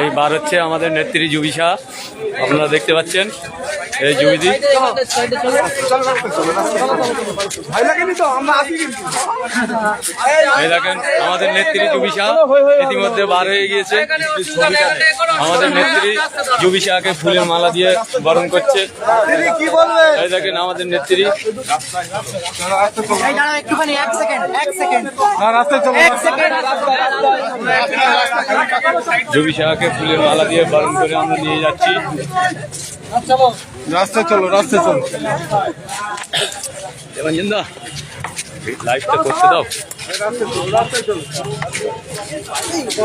এই বার হচ্ছে আমাদের নেত্রী জুবিশা। আপনারা দেখতে পাচ্ছেন। এই জুবিদি ভাই লাগেনি তো? আমরা আসি কিন্তু। এই দেখেন আমাদের নেত্রী জুবিশা ইতিমধ্যে বার হয়ে। গিয়েছে। আমাদের নেত্রী জুবি শাহকে ফুলের মালা দিয়ে বরণ করছে। এই দেখেন আমাদের নেত্রী। সেকেন্ড জুবিশাকে ফুলের মালা দিয়ে বরণ করে আমরা নিয়ে যাচ্ছি। রাস্তায় চলো রাস্তায় চলো। দেবাঞ্জনদা লাইভটা করতে দাও।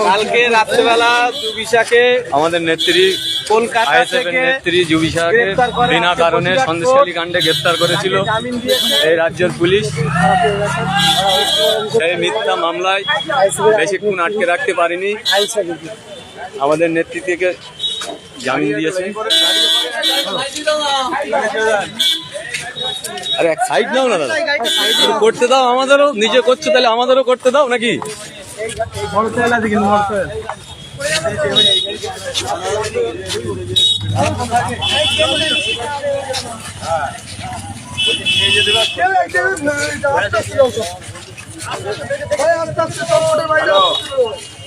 কালকে রাত্রেবেলা আমাদের নেত্রী কলকাতা থেকে নেত্রী জুবিশাকে বিনা কারণে সন্দেশখালী কাণ্ডে গ্রেপ্তার করেছিল এই রাজ্যের পুলিশ। সেই মিথ্যা মামলায় বেশিক্ষণ আটকে রাখতে পারেনি। আমাদের নেতৃত্বকে জামিন দিয়েছে। আরে এক সাইড নাও না দাদা করতে দাও আমাদেরও, নিজে করছ তাহলে আমাদেরও করতে দাও নাকি?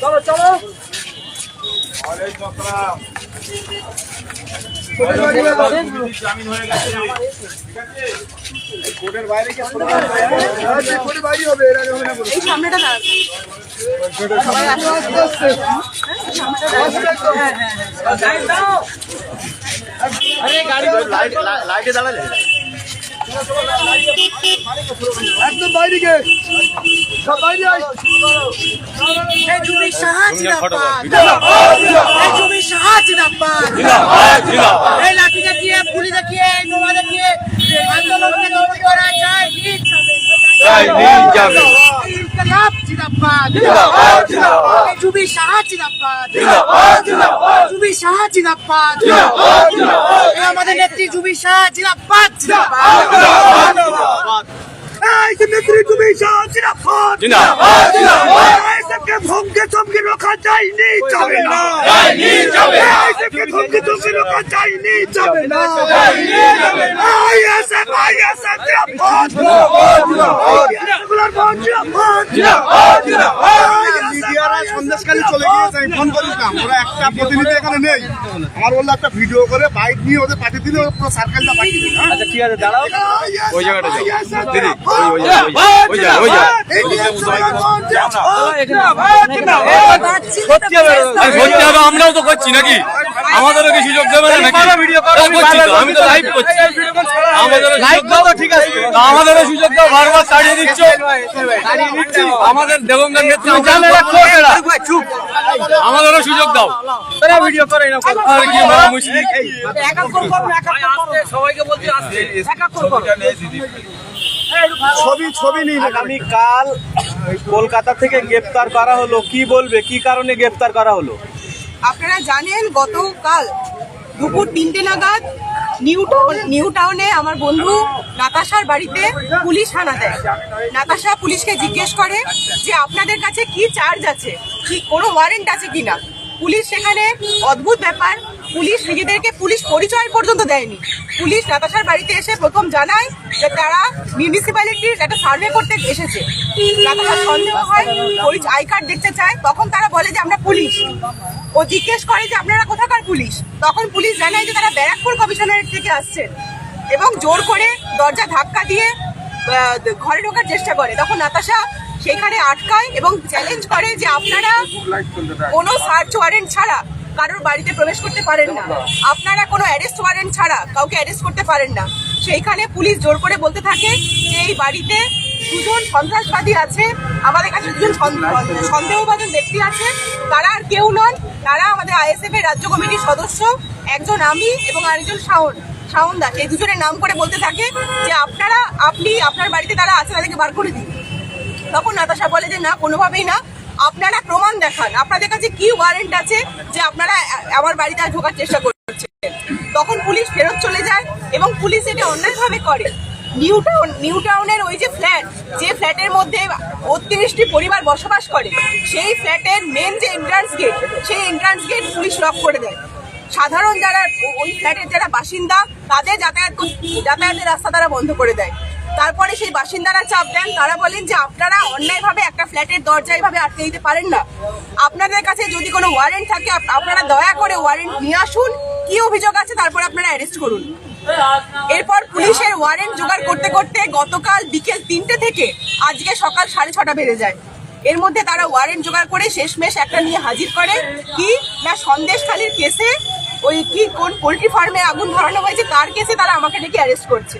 চলো চলো। কোর্টের বাইরে কি কোর্টের বাইরে হবে একদম বাইরে গে সব বাইরে আয়। এই এই লাঠি দেখিয়ে পুলি দেখিয়ে এই বোমা দেখিয়ে আন্দোলনকে দমন করা যায় যাবে। ইনকলাব জিন্দাবাদ। এই জুবি সাহা জিন্দাবাদ। জুবি সাহা জিন্দাবাদ। এই আমাদের নেত্রী জুবি সাহা জিন্দাবাদ জিন্দাবাদ। এই যে নেত্রী তুমি জিরাফত জিন্দাবাদ। আইসবকে ভঙ্গে চমকে রোখা যায়নি যাবে না। আইসবকে ভঙ্গে চমকে রোখা যায়নি যাবে না। আইএসএফ আইএসএফ জিরাফত মিডিয়ারা সন্দেশকালী চলে গিয়েছে আমি ফোন করেছিলাম ওরা একটা প্রতিনিধি এখানে নেই আমার বলল একটা ভিডিও করে বাইক নিয়ে ওদের পাঠিয়ে দিলে পুরো সার্কেলটা পাঠিয়ে দিল আচ্ছা ঠিক আছে দাঁড়াও ওই জায়গাটা দিদি ওই ওই ওই জায়গা ওই জায়গা সত্যি হবে আরে করতে হবে আমরাও তো করছি নাকি আমাদেরও কি সুযোগ দেবে না নাকি? আমি তো লাইভ করছি। আমাদেরও লাইভ সুযোগ দাও। দাও ঠিক আছে। আমাদেরও সুযোগ দাও বারবার তাড়িয়ে দিচ্ছ। আমাদের দেবঙ্গের নেতৃত্ব জানে না কোর্ট এরা। আমাদেরও সুযোগ দাও। ভিডিও করে আর কি বড় মুশকিল ছবি ছবি নিয়ে আগামী কাল কলকাতা থেকে গ্রেপ্তার করা হলো। কি বলবে? কি কারণে গ্রেপ্তার করা হলো? আপনারা জানেন, গতকাল দুপুর তিনটে নাগাদ নিউ টাউন, নিউ টাউনে আমার বন্ধু নাতাশার বাড়িতে পুলিশ হানা দেয়। নাতাশা পুলিশকে জিজ্ঞেস করে যে আপনাদের কাছে কি চার্জ আছে? কি কোনো ওয়ারেন্ট আছে কিনা? পুলিশ সেখানে অদ্ভুত ব্যাপার, পুলিশ নিজেদেরকে পুলিশ পরিচয় পর্যন্ত দেয়নি। পুলিশ নাতাশার বাড়িতে এসে প্রথম জানায় যে তারা মিউনিসিপ্যালিটির একটা সার্ভে করতে এসেছে। নাতাশার সন্দেহ হয় আই কার্ড দেখতে চায়, তখন তারা বলে যে আমরা পুলিশ। ও জিজ্ঞেস করে যে, আপনারা কোথাকার পুলিশ? তখন পুলিশ জানায় যে, তারা ব্যারাকপুর কমিশনারেট থেকে আসছেন এবং জোর করে দরজা ধাক্কা দিয়ে ঘরে ঢোকার চেষ্টা করে। তখন নাতাশা সেখানে আটকায় এবং চ্যালেঞ্জ করে যে, আপনারা কোনো সার্চ ওয়ারেন্ট ছাড়া কারোর বাড়িতে প্রবেশ করতে পারেন না। আপনারা কোনো অ্যারেস্ট ওয়ারেন্ট ছাড়া কাউকে অ্যারেস্ট করতে পারেন না। সেইখানে পুলিশ জোর করে বলতে থাকে যে, এই বাড়িতে দুজন সন্ত্রাসবাদী আছে, আমাদের কাছে দুজন সন্দেহ- সন্দেহভাজন ব্যক্তি আছে, তারা আর কেউ নন, তারা আমাদের আইএসএফ এর রাজ্য কমিটির সদস্য, একজন আমি এবং আরেকজন শাওন শাওন দাস। এই দুজনের নাম করে বলতে থাকে যে আপনারা, আপনি, আপনার বাড়িতে তারা আছে, তাদেরকে বার করে দিন। তখন নাতাশা বলে যে না, কোনোভাবেই না। আপনারা প্রমাণ দেখান। আপনাদের কাছে কি ওয়ারেন্ট আছে যে আপনারা আমার বাড়িতে আর ঢোকার চেষ্টা করছেন? তখন পুলিশ ফেরত চলে যায় এবং পুলিশ এটা অন্যায়ভাবে করে। নিউ টাউন নিউ টাউনের ওই যে ফ্ল্যাট, যে ফ্ল্যাটের মধ্যে বত্রিশটি পরিবার বসবাস করে, সেই ফ্ল্যাটের মেন যে এন্ট্রান্স গেট সেই এন্ট্রান্স গেট পুলিশ লক করে দেয়। সাধারণ যারা ওই ফ্ল্যাটের যারা বাসিন্দা, তাদের যাতায়াত যাতায়াতের রাস্তা তারা বন্ধ করে দেয়। তারপরে সেই বাসিন্দারা চাপ দেন, তারা বলেন যে আপনারা অন্যায়ভাবে একটা ফ্ল্যাটের দরজা এইভাবে আটকে দিতে পারেন না। আপনাদের কাছে যদি কোনো ওয়ারেন্ট থাকে আপনারা দয়া করে ওয়ারেন্ট নিয়ে আসুন, কি অভিযোগ আছে তারপর আপনারা অ্যারেস্ট করুন। এরপর পুলিশের ওয়ারেন্ট জোগাড় করতে করতে গতকাল বিকেল তিনটে থেকে আজকে সকাল সাড়ে ছটা বেড়ে যায়। এর মধ্যে তারা ওয়ারেন্ট জোগাড় করে শেষমেশ একটা নিয়ে হাজির করে কি না সন্দেশখালীর কেসে ওই কি কোন পোলট্রি ফার্মে আগুন ধরানো হয়েছে, তার কেসে তারা আমাকে ডেকে অ্যারেস্ট করছে।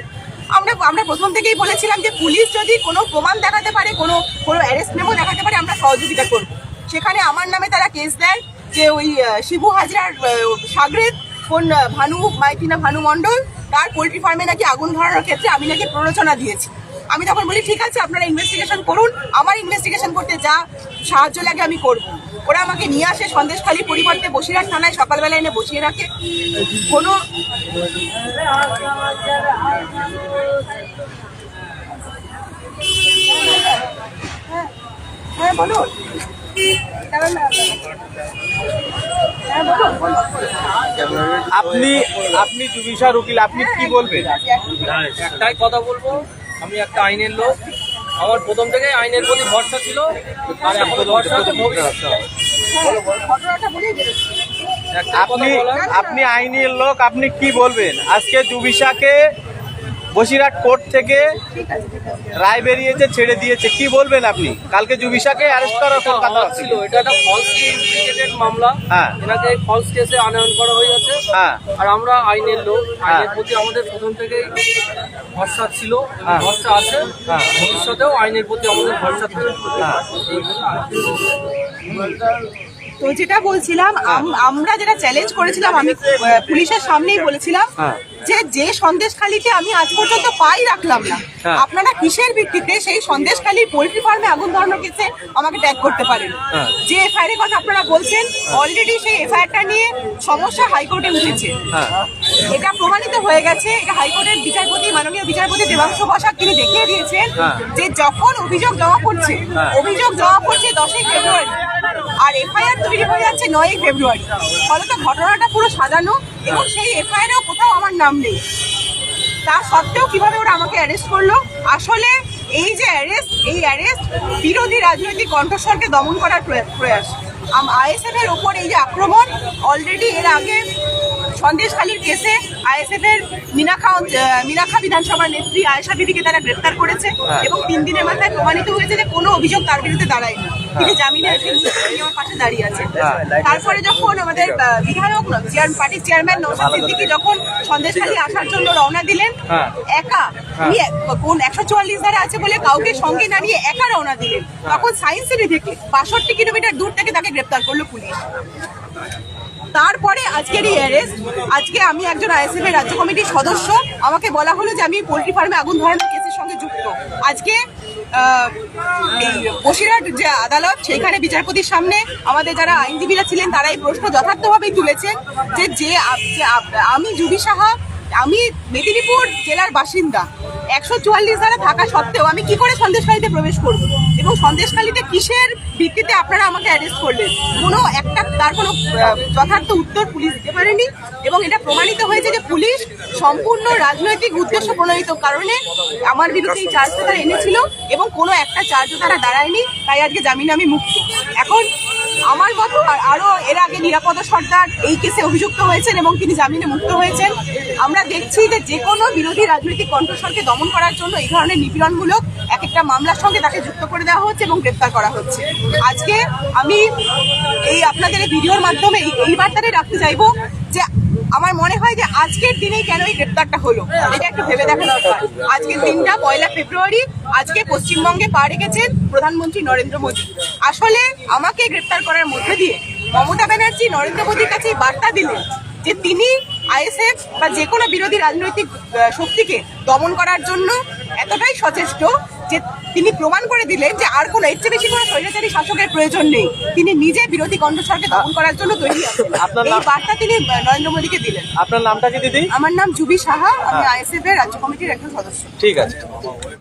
আমরা আমরা প্রথম থেকেই বলেছিলাম যে পুলিশ যদি কোনো প্রমাণ দেখাতে পারে, কোনো কোনো অ্যারেস্ট মেমো দেখাতে পারে, আমরা সহযোগিতা করব। সেখানে আমার নামে তারা কেস দেন যে ওই শিবু হাজরার সাগরেদ কোন ভানু, মাইতিনা ভানু মণ্ডল তার পোলট্রি ফার্মে নাকি আগুন ধরানোর ক্ষেত্রে আমি নাকি প্ররোচনা দিয়েছি। আমি তখন বলি, ঠিক আছে, আপনারা ইনভেস্টিগেশন করুন। আমার ইনভেস্টিগেশন করতে যা সাহায্য লাগে আমি করব। ওরা আমাকে নিয়ে আসে, সন্দেশখালী পরিবর্তে বসিরহাট থানায় সকালবেলা এনে বসিয়ে রাখে। কোনো হ্যাঁ হ্যাঁ বলুন। আপনি আপনি জুবিশার উকিল আপনি কি বলবেন? একটাই কথা বলব আমি একটা আইনের লোক। আমার প্রথম থেকে আইনের প্রতি ভরসা ছিল আর এখন ভরসা বেরোচ্ছি একটাই কথা আপনি আপনি আইনের লোক আপনি কি বলবেন? আজকে জুবিশাকে বসিরহাট কোর্ট থেকে রায় বেরিয়েছে ছেড়ে দিয়েছে কি বলবেন আপনি কালকে জুবিশাকে অ্যারেস্ট করার কথা ছিল এটা একটা ফলসলি ইমপ্লিকেটেড মামলা হ্যাঁ। এনাকে ফলস কেসে আনয়ন করা হয়েছে হ্যাঁ। আর আমরা আইনের লোক হ্যাঁ। আইনের প্রতি আমাদের প্রথম থেকেই ভরসা ছিল হ্যাঁ। ভরসা আছে হ্যাঁ। ভবিষ্যতেও আইনের প্রতি আমাদের ভরসা থাকবে হ্যাঁ। তো যেটা বলছিলাম আমরা যেটা চ্যালেঞ্জ করেছিলাম আমি পুলিশের সামনেই বলেছিলাম হ্যাঁ। যে যে সন্দেশখালিতে আমি আজ পর্যন্ত পাই রাখলাম না হ্যাঁ। আপনারা কিসের ভিত্তিতে সেই সন্দেশখালির পোলট্রি ফার্মে আগুন ধরানোর কেসে আমাকে ট্যাগ করতে পারেন হ্যাঁ। যে এফআইআর এর কথা আপনারা বলছেন অলরেডি সেই এফআইআরটা নিয়ে সমস্যা হাইকোর্টে উঠেছে হ্যাঁ এটা প্রমাণিত হয়ে গেছে এটা হাইকোর্টের বিচারপতি মাননীয় বিচারপতি দেবাংশ বসাক তিনি দেখিয়ে দিয়েছেন হ্যাঁ। যে যখন অভিযোগ জমা পড়ছে হ্যাঁ। অভিযোগ জমা পড়ছে দশই ফেব্রুয়ারি আর এফআইআর তৈরি হয়ে যাচ্ছে নয়ই ফেব্রুয়ারি ফলত ঘটনাটা পুরো সাজানো এবং সেই এফআইআরেও কোথাও আমার নাম নেই। তা সত্ত্বেও কীভাবে ওরা আমাকে অ্যারেস্ট করল? আসলে এই যে অ্যারেস্ট এই অ্যারেস্ট বিরোধী রাজনৈতিক কণ্ঠস্বরকে দমন করার প্রয়া- প্রয়াস। আইএসএফ এর ওপর এই যে আক্রমণ অলরেডি এর আগে সন্দেশখালীর কেসে আইএসএফ এর মিনাখা মিনাখা বিধানসভার নেত্রী আয়েশা বিবিকে তারা গ্রেপ্তার করেছে এবং তিন দিনের মাথায় প্রমাণিত হয়েছে যে কোনো অভিযোগ তার বিরুদ্ধে দাঁড়ায়নি তিনি জামিনে এসে আমার পাশে দাঁড়িয়ে আছে তারপরে যখন আমাদের বিধায়ক চেয়ার পার্টির চেয়ারম্যান নৌসাদ সিদ্দিকী যখন সন্দেশখালী আসার জন্য রওনা দিলেন হ্যাঁ। একা কোন একশো চুয়াল্লিশ ধারা আছে বলে কাউকে সঙ্গে না নিয়ে একা রওনা দিলেন। তখন সায়েন্স সিটি থেকে বাষট্টি কিলোমিটার দূর থেকে তাকে গ্রেপ্তার করল পুলিশ। তারপরে আজকের এই অ্যারেস্ট আজকে আমি একজন আইএসএফ এর রাজ্য কমিটির সদস্য। আমাকে বলা হলো যে আমি পোলট্রি ফার্মে আগুন ধরানোর কেসের সঙ্গে যুক্ত। আজকে এই বসিরহাট যে আদালত সেইখানে বিচারপতির সামনে আমাদের যারা আইনজীবীরা ছিলেন, তারা এই প্রশ্ন যথার্থভাবেই তুলেছেন যে যে আমি জুবি সাহা, আমি মেদিনীপুর জেলার বাসিন্দা। একশো চুয়াল্লিশ ধারা থাকা সত্ত্বেও আমি কি করে সন্দেশখালীতে প্রবেশ করব? এবং সন্দেশখালীতে কিসের ভিত্তিতে আপনারা আমাকে অ্যারেস্ট করলেন? কোনো একটা, তার কোনো যথার্থ উত্তর পুলিশ দিতে পারেনি এবং এটা প্রমাণিত হয়েছে যে পুলিশ সম্পূর্ণ রাজনৈতিক উদ্দেশ্য প্রণোদিত কারণে আমার বিরুদ্ধে এই চার্জটা তারা এনেছিল এবং কোনো একটা চার্জও তারা দাঁড়ায়নি। তাই আজকে জামিনে আমি মুক্ত। এখন মতো আর আরও এর আগে নিরাপদ সর্দার এই কেসে অভিযুক্ত হয়েছেন এবং তিনি জামিনে মুক্ত হয়েছেন। আমরা দেখছি যে যে কোনো বিরোধী রাজনৈতিক কণ্ঠস্বরকে দমন করার জন্য এই ধরনের নিপীড়নমূলক এক একটা মামলার সঙ্গে তাকে যুক্ত করে দেওয়া হচ্ছে এবং গ্রেপ্তার করা হচ্ছে। আজকে আমি এই আপনাদের এই ভিডিওর মাধ্যমে এই- বার্তাটাই রাখতে চাইব যে আমার মনে হয় যে আজকের দিনেই কেন এই গ্রেপ্তারটা হলো, এটা একটু ভেবে দেখার ব্যাপার আজকের দিনটা পয়লা ফেব্রুয়ারি, আজকে পশ্চিমবঙ্গে পা রেখেছেন প্রধানমন্ত্রী নরেন্দ্র মোদী। আসলে আমাকে গ্রেপ্তার করার মধ্যে দিয়ে মমতা ব্যানার্জি নরেন্দ্র মোদীর কাছে বার্তা দিলেন যে তিনি আইএসএফ বা যে কোনো বিরোধী রাজনৈতিক শক্তিকে দমন করার জন্য এতটাই সচেষ্ট যে তিনি প্রমাণ করে দিলেন যে আর কোনো এর চেয়ে বেশি কোনো স্বৈরাচারী শাসকের প্রয়োজন নেই। তিনি নিজে বিরোধী কণ্ঠস্বরকে দমন করার জন্য তৈরি আছেন এই বার্তা তিনি নরেন্দ্র মোদীকে দিলেন। আপনার নামটা কি দিদি? আমার নাম জুবি সাহা আমি আইএসএফ এর রাজ্য কমিটির একজন সদস্য। ঠিক আছে।